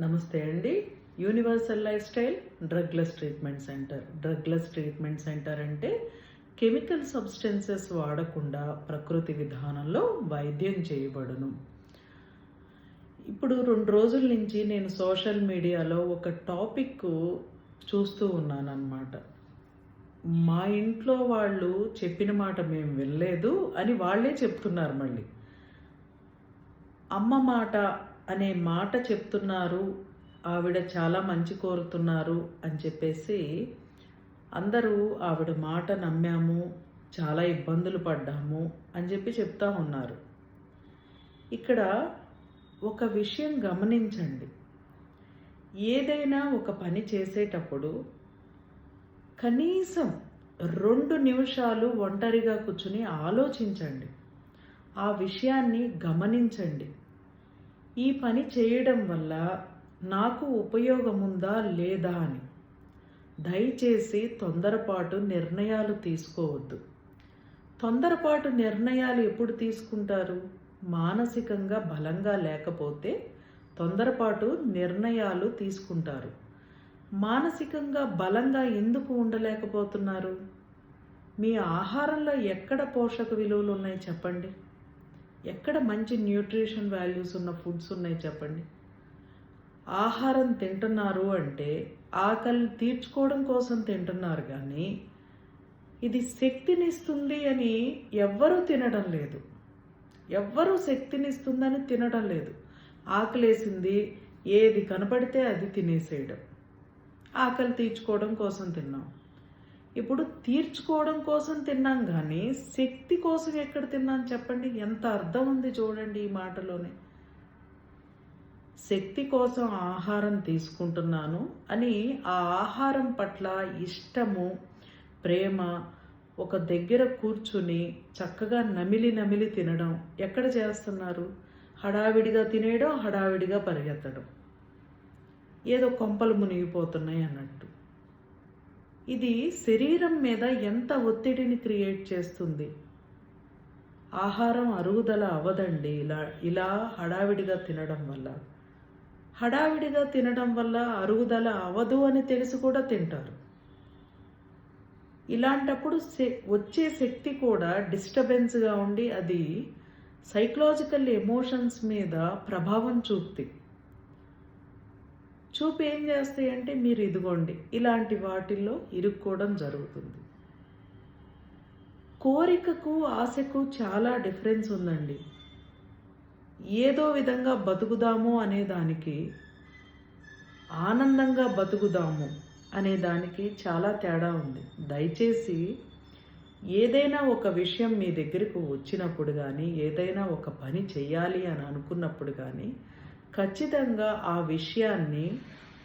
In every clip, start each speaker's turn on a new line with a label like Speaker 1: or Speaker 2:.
Speaker 1: నమస్తే అండి. Universal life style drugless treatment centre drugless treatment centre అంటే కెమికల్ సబ్స్టెన్సెస్ వాడకుండా ప్రకృతి విధానంలో వైద్యం చేయబడును. ఇప్పుడు రెండు రోజుల నుంచి నేను సోషల్ మీడియాలో ఒక టాపిక్ చూస్తూ ఉన్నానన్నమాట. మా ఇంట్లో వాళ్ళు చెప్పిన మాట మేము వినలేదు అని వాళ్ళే చెప్తున్నారు మళ్ళీ. అమ్మ మాట అనే మాట చెప్తున్నారు. ఆవిడ చాలా మంచి కోరుతున్నారు అని చెప్పేసి అందరూ ఆవిడ మాట నమ్మాము చాలా ఇబ్బందులు పడ్డాము అని చెప్పి చెప్తా ఉన్నారు. ఇక్కడ ఒక విషయం గమనించండి. ఏదైనా ఒక పని చేసేటప్పుడు కనీసం రెండు నిమిషాలు ఒంటరిగా కూర్చుని ఆలోచించండి. ఆ విషయాన్ని గమనించండి. ఈ పని చేయడం వల్ల నాకు ఉపయోగముందా లేదా అని. దయచేసి తొందరపాటు నిర్ణయాలు తీసుకోవద్దు. తొందరపాటు నిర్ణయాలు ఎప్పుడు తీసుకుంటారు? మానసికంగా బలంగా లేకపోతే తొందరపాటు నిర్ణయాలు తీసుకుంటారు. మానసికంగా బలంగా ఎందుకు ఉండలేకపోతున్నారు? మీ ఆహారంలో ఎక్కడ పోషక విలువలు ఉన్నాయి చెప్పండి? ఎక్కడ మంచి న్యూట్రిషన్ వాల్యూస్ ఉన్న ఫుడ్స్ ఉన్నాయి చెప్పండి? ఆహారం తింటున్నారు అంటే ఆకలి తీర్చుకోవడం కోసం తింటున్నారు కానీ ఇది శక్తినిస్తుంది అని ఎవ్వరూ తినడం లేదు. ఎవ్వరూ శక్తినిస్తుందని తినడం లేదు. ఆకలేసింది ఏది కనపడితే అది తినేసేయడం. ఆకలి తీర్చుకోవడం కోసం తిన్నాం. ఇప్పుడు తీర్చుకోవడం కోసం తిన్నాం కానీ శక్తి కోసం ఎక్కడ తిన్నాం చెప్పండి? ఎంత అర్థం ఉంది చూడండి ఈ మాటలోనే. శక్తి కోసం ఆహారం తీసుకుంటున్నాను అని ఆ ఆహారం పట్ల ఇష్టము ప్రేమ ఒక దగ్గర కూర్చుని చక్కగా నమిలి నమిలి తినడం ఎక్కడ చేస్తున్నారు? హడావిడిగా తినేయడం హడావిడిగా పరిగెత్తడం. ఏదో కొంపలు మునిగిపోతున్నాయి అన్నట్టు. ఇది శరీరం మీద ఎంత ఒత్తిడిని క్రియేట్ చేస్తుంది? ఆహారం అరుగుదల అవ్వదండి. ఇలా ఇలా హడావిడిగా తినడం వల్ల. హడావిడిగా తినడం వల్ల అరుగుదల అవ్వదు అని తెలిసి కూడా తింటారు. ఇలాంటప్పుడు వచ్చే శక్తి కూడా డిస్టర్బెన్స్గా ఉండి అది సైకలాజికల్ ఎమోషన్స్ మీద ప్రభావం చూపుతుంది. చూపు ఏం చేస్తాయంటే మీరు ఇదిగోండి ఇలాంటి వాటిల్లో ఇరుక్కోవడం జరుగుతుంది. కోరికకు ఆశకు చాలా డిఫరెన్స్ ఉందండి. ఏదో విధంగా బతుకుదాము అనే దానికి ఆనందంగా బతుకుదాము అనే దానికి చాలా తేడా ఉంది. దయచేసి ఏదైనా ఒక విషయం మీ దగ్గరకు వచ్చినప్పుడు కానీ ఏదైనా ఒక పని చేయాలి అని అనుకున్నప్పుడు కానీ ఖచ్చితంగా ఆ విషయాన్ని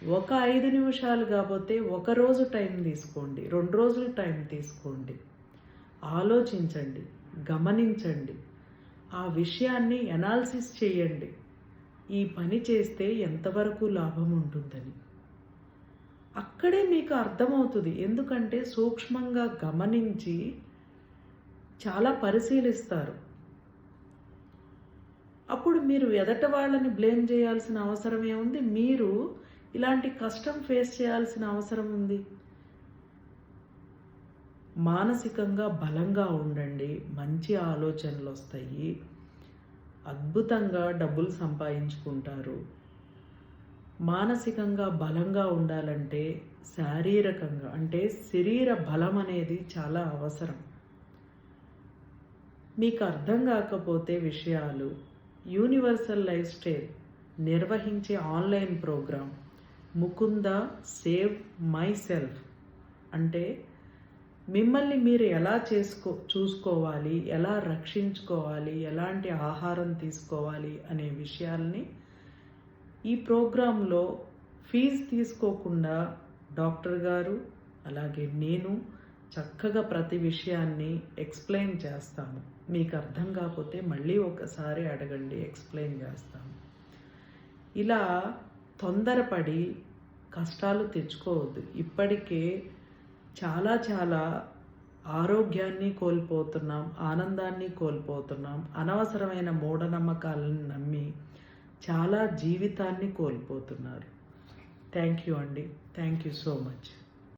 Speaker 1: ఒక ఐదు నిమిషాలు కాకపోతే ఒక రోజు టైం తీసుకోండి రెండు రోజులు టైం తీసుకోండి. ఆలోచించండి గమనించండి. ఆ విషయాన్ని ఎనాలిసిస్ చేయండి. ఈ పని చేస్తే ఎంతవరకు లాభం ఉంటుందని. అక్కడే మీకు అర్థమవుతుంది. ఎందుకంటే సూక్ష్మంగా గమనించి చాలా పరిశీలిస్తారు. అప్పుడు మీరు ఎదట వాళ్ళని బ్లేమ్ చేయాల్సిన అవసరం ఏముంది? మీరు ఇలాంటి కష్టం ఫేస్ చేయాల్సిన అవసరం ఉంది. మానసికంగా బలంగా ఉండండి. మంచి ఆలోచనలు వస్తాయి. అద్భుతంగా డబ్బులు సంపాదించుకుంటారు. మానసికంగా బలంగా ఉండాలంటే శారీరకంగా అంటే శరీర బలం అనేది చాలా అవసరం. మీకు అర్థం కాకపోతే విషయాలు యూనివర్సల్ లైఫ్ స్టైల్ నిర్వహించే online programme Mukunda save myself. అంటే మిమ్మల్ని మీరు ఎలా చేసుకో చూసుకోవాలి ఎలా రక్షించుకోవాలి ఎలాంటి ఆహారం తీసుకోవాలి అనే విషయాల్ని ఈ ప్రోగ్రాంలో ఫీజు తీసుకోకుండా డాక్టర్ గారు అలాగే నేను చక్కగా ప్రతి విషయాన్ని ఎక్స్ప్లెయిన్ చేస్తాము. మీకు అర్థం కాకపోతే మళ్ళీ ఒకసారి అడగండి ఎక్స్ప్లెయిన్ చేస్తాము. ఇలా తొందరపడి కష్టాలు తెచ్చుకోవద్దు. ఇప్పటికే చాలా చాలా ఆరోగ్యాన్ని కోల్పోతున్నాం ఆనందాన్ని కోల్పోతున్నాం అనవసరమైన మూఢనమ్మకాలను నమ్మి చాలా జీవితాన్ని కోల్పోతున్నారు. థ్యాంక్ యూ అండి. Thank you so much